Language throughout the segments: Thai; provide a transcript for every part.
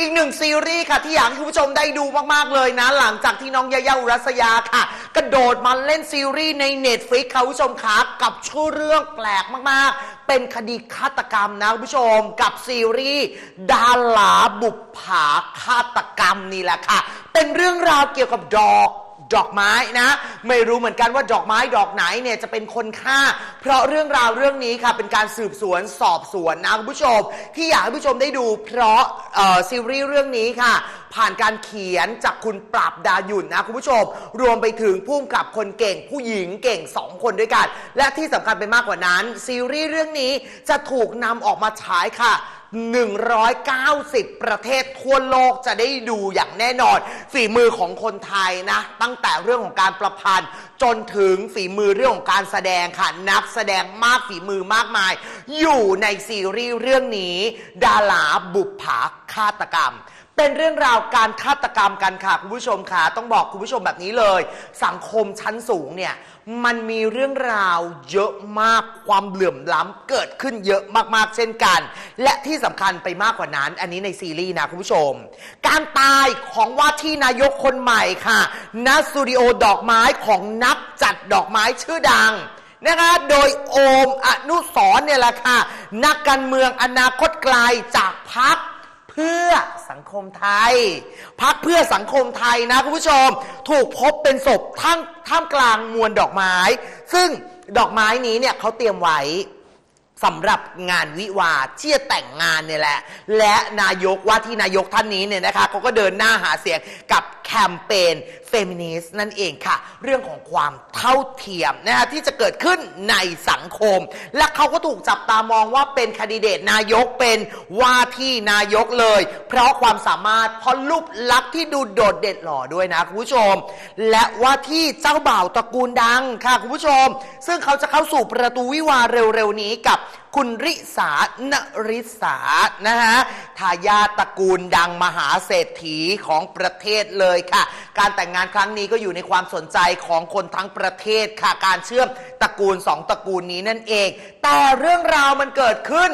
อีกหนึ่งซีรีส์ค่ะ ที่อยากให้คุณผู้ชมได้ดูมาก ๆ เลยนะ หลังจากที่น้องยายาอุรัสยาค่ะ กระโดดมาเล่นซีรีส์ใน Netflix ค่ะคุณผู้ชมคะกับชื่อเรื่องแปลกมาก ๆ เป็นคดีฆาตกรรมนะคุณผู้ชมกับซีรีส์ดาราบุปผาฆาตกรรมนี่แหละค่ะ เป็นเรื่องราวเกี่ยวกับดอก ดอกไม้นะ ไม่รู้เหมือนกันว่าดอกไม้ดอกไหนเนี่ยจะเป็นคนฆ่า เพราะเรื่องราวเรื่องนี้ค่ะเป็นการสืบสวนสอบสวนนะคุณผู้ชม ที่อยากให้ผู้ชมได้ดูเพราะซีรีส์เรื่องนี้ค่ะ ผ่านการเขียนจากคุณปราบดาหยุ่นนะคุณผู้ชม รวมไปถึงผู้กำกับคนเก่งผู้หญิงเก่ง 2 คนด้วยกัน และที่สำคัญไปมากกว่านั้น ซีรีส์เรื่องนี้จะถูกนำออกมาฉายค่ะ 190 ประเทศทั่วโลกจะได้ดูอย่างแน่นอน ฝีมือของคนไทยนะ ตั้งแต่เรื่องของการประพันธ์ จนถึงฝีมือเรื่องของการแสดงค่ะ นักแสดงมากฝีมือมากมาย อยู่ในซีรีส์เรื่องนี้ ดาราบุปผาฆาตกรรม เป็นเรื่องราวการฆาตกรรมกันค่ะคุณผู้ชมค่ะต้องบอกคุณผู้ชมแบบนี้เลย สังคมชั้นสูงเนี่ยมันมีเรื่องราวเยอะมากความเหลื่อมล้ำเกิดขึ้นเยอะมากๆ เช่นกัน และที่สำคัญไปมากกว่านั้น อันนี้ในซีรีส์นะคุณผู้ชม การตายของว่าที่นายกคนใหม่ค่ะณสตูดิโอดอกไม้ของนักจัดดอกไม้ชื่อดังนะคะโดยโอมอนุสรเนี่ยแหละค่ะนักการเมืองอนาคตไกลจากพัก เพื่อสังคมไทย พักเพื่อสังคมไทยนะคุณผู้ชม ถูกพบเป็นศพท่ามท่ามกลางมวลดอกไม้ ซึ่งดอกไม้นี้เนี่ยเขาเตรียมไว้สำหรับงานวิวาที่จะแต่งงานเนี่ยแหละ และนายกว่าที่นายกท่านนี้เนี่ยนะคะเขาก็เดินหน้าหาเสียงกับ แคมเปญเฟมินิสต์นั่นเองค่ะ เรื่องของความเท่าเทียมนะคะที่จะเกิดขึ้นในสังคม และเขาก็ถูกจับตามองว่าเป็นคดีเดตนายกเป็นว่าที่นายกเลย เพราะความสามารถเพราะรูปลักษณ์ที่ดูโดดเด่นหล่อด้วยนะคุณผู้ชม และว่าที่เจ้าบ่าวตระกูลดังค่ะคุณผู้ชม ซึ่งเขาจะเข้าสู่ประตูวิวาเร็วๆนี้กับคุณริสานริสานะฮะทายาตระกูลดังมหาเศรษฐีของประเทศเลยค่ะ การแต่งงานครั้งนี้ก็อยู่ในความสนใจของคนทั้งประเทศค่ะ การเชื่อมตระกูลสองตระกูลนี้นั่นเอง แต่เรื่องราวมันเกิดขึ้น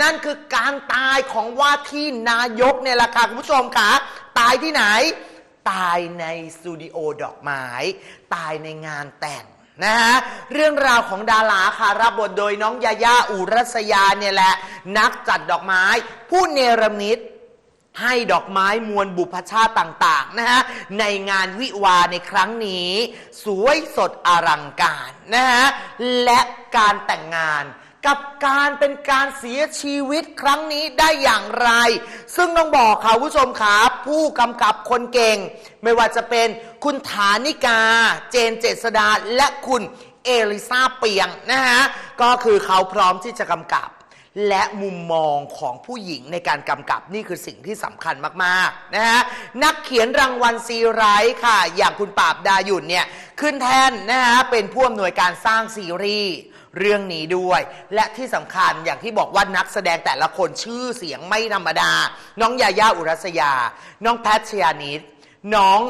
นั่นคือการตายของว่าที่นายกเนี่ยแหละค่ะคุณผู้ชมค่ะ ตายที่ไหน ตายในสตูดิโอดอกไม้ ตายในงานแต่งนะฮะเรื่องราวของดาราค่ะรับบทโดยน้องยาย่าอุรัสยาเนี่ยแหละ นักจัดดอกไม้ ผู้เนรมิต ให้ดอกไม้มวลบุพชาติต่างๆนะฮะในงานวิวาในครั้งนี้ สวยสดอลังการนะฮะและการแต่งงานกับการเป็นการเสียชีวิตครั้งนี้ได้อย่างไร ซึ่งต้องบอกค่ะผู้ชมครับผู้กำกับคนเก่ง ไม่ว่าจะเป็นคุณฐานิกา เจนเจษดาและคุณเอลิซาเปียงนะฮะก็คือเขาพร้อมที่จะกำกับ และมุมมองของผู้หญิงในการกำกับนี่คือสิ่งที่สำคัญมากๆนะฮะนักเขียนรางวัลซีไรท์ค่ะ อย่างคุณปราบดาหยุ่นเนี่ยขึ้นแทนนะฮะเป็นผู้อำนวยการสร้างซีรีส์เรื่องนี้ด้วย และที่สำคัญอย่างที่บอกว่านักแสดงแต่ละคนชื่อเสียงไม่ธรรมดา น้องยาย่าอุรัสยา น้องแพทชยานิดน้อง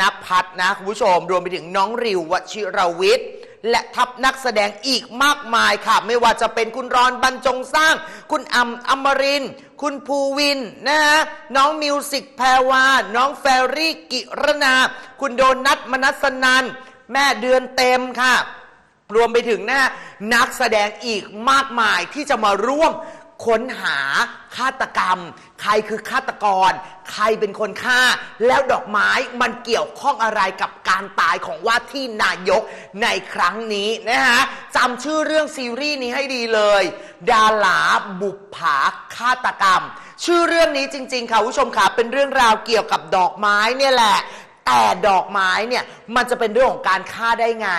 นภัทรนะคุณผู้ชม รวมไปถึงน้องริววชิรวิทย์ และทัพนักแสดงอีกมากมายค่ะ ไม่ว่าจะเป็นคุณรอนบรรจงสร้าง คุณอัมอมริน คุณภูวินนะฮะน้องมิวสิกแพรวา น้องแฟรี่กิรนา คุณโดนัทมนัสนันแม่เดือนเต็มค่ะ รวมไปถึงนะนักแสดงอีกมากมายที่จะมาร่วม ค้นหาฆาตกรรม ใครคือฆาตกร ใครเป็นคนฆ่า แล้วดอกไม้มันเกี่ยวข้องอะไรกับการตายของว่าที่นายกในครั้งนี้นะฮะจำชื่อเรื่องซีรีส์นี้ให้ดีเลย ดาลาบุปผาฆาตกรรม ชื่อเรื่องนี้จริง ๆ ค่ะผู้ชมค่ะเป็นเรื่องราวเกี่ยวกับดอกไม้เนี่ยแหละ แต่ดอกไม้เนี่ยมันจะเป็นเรื่องของการฆ่าได้ไง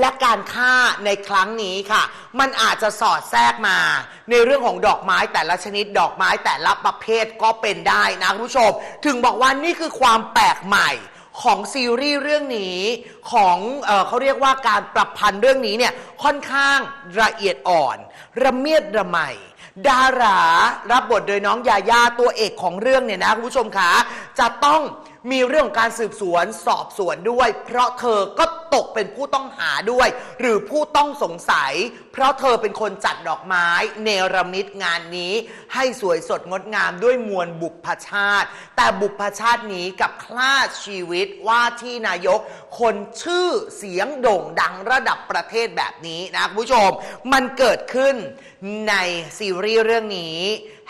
และการฆ่าในครั้งนี้ค่ะ มันอาจจะสอดแทรกมา ในเรื่องของดอกไม้แต่ละชนิดดอกไม้แต่ละประเภทก็เป็นได้นะคุณผู้ชม ถึงบอกว่านี่คือความแปลกใหม่ของซีรีส์เรื่องนี้ของเอเขาเรียกว่าการปรับพันธ์เรื่องนี้เนี่ยค่อนข้างละเอียดอ่อน ระเมียดระไมดารารับบทโดยน้องยาย่าตัวเอกของเรื่องเนี่ยนะคุณผู้ชมคะจะต้อง มีเรื่องการสืบสวนสอบสวนด้วย เพราะเธอก็ตกเป็นผู้ต้องหาด้วย หรือผู้ต้องสงสัย เพราะเธอเป็นคนจัดดอกไม้ เนรมิตงานนี้ ให้สวยสดงดงามด้วยมวลบุพชาติ แต่บุพชาตินี้กับคลาดชีวิตว่าที่นายก คนชื่อเสียงโด่งดังระดับประเทศแบบนี้นะคุณผู้ชม มันเกิดขึ้นในซีรีส์เรื่องนี้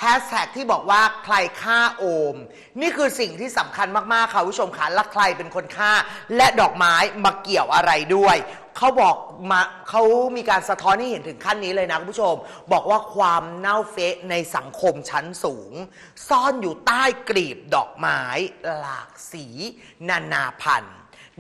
แฮชแท็กที่บอกว่าใครฆ่าโอม นี่คือสิ่งที่สำคัญมาก ๆ ค่ะคุณผู้ชมค่ะและใครเป็นคนฆ่า และดอกไม้มาเกี่ยวอะไรด้วย เขาบอกมาเขามีการสะท้อนให้เห็นถึงขั้นนี้เลยนะคุณผู้ชม บอกว่าความเน่าเฟะในสังคมชั้นสูง ซ่อนอยู่ใต้กลีบดอกไม้หลากสี นานาพันธุ์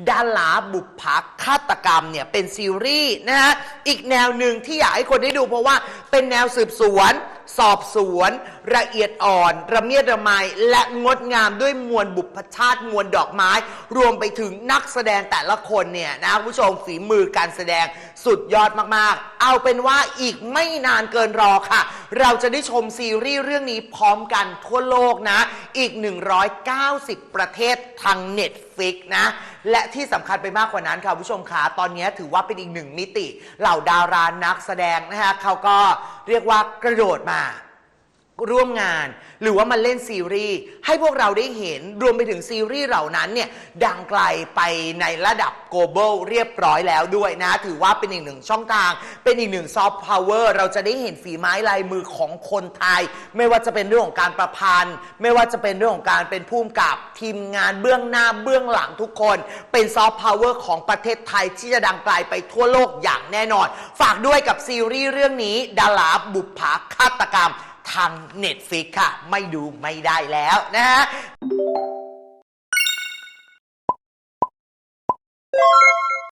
ดาราบุพภาฆาตกรรมเนี่ยเป็นซีรีส์นะฮะอีกแนวหนึ่งที่อยากให้คนได้ดูเพราะว่าเป็นแนวสืบสวน สอบสวน ละเอียดอ่อน ระเมียดระไมและงดงามด้วยมวลบุพชาติมวลดอกไม้ รวมไปถึงนักแสดงแต่ละคนเนี่ยนะคุณผู้ชมฝีมือการแสดงสุดยอดมากๆ เอาเป็นว่าอีกไม่นานเกินรอค่ะ เราจะได้ชมซีรีส์เรื่องนี้พร้อมกันทั่วโลกนะ อีก 190 ประเทศทาง Netflix นะ และที่สำคัญไปมากกว่านั้นค่ะผู้ชมขาตอนนี้ถือว่าเป็นอีกหนึ่งมิติ เหล่าดารานักแสดงนะฮะเขาก็เรียกว่ากระโดดมา ร่วมงาน หรือว่ามาเล่นซีรีส์ให้พวกเราได้เห็นรวมไปถึงซีรีส์เหล่านั้นเนี่ยดังไกลไปในระดับ global เรียบร้อยแล้วด้วยนะ ถือว่าเป็นอีกหนึ่งช่องทาง เป็นอีกหนึ่งซอฟต์พาวเวอร์เราจะได้เห็นฝีไม้ลายมือของคนไทย ไม่ว่าจะเป็นเรื่องของการประพันธ์ ไม่ว่าจะเป็นเรื่องของการเป็นผู้กำกับทีมงานเบื้องหน้าเบื้องหลังทุกคน เป็นซอฟต์พาวเวอร์ของประเทศไทยที่จะดังไกลไปทั่วโลกอย่างแน่นอน ฝากด้วยกับซีรีส์เรื่องนี้ดาราบุปผาฆาตกรรม ทาง Netflix ค่ะ ไม่ดูไม่ได้แล้วนะฮะ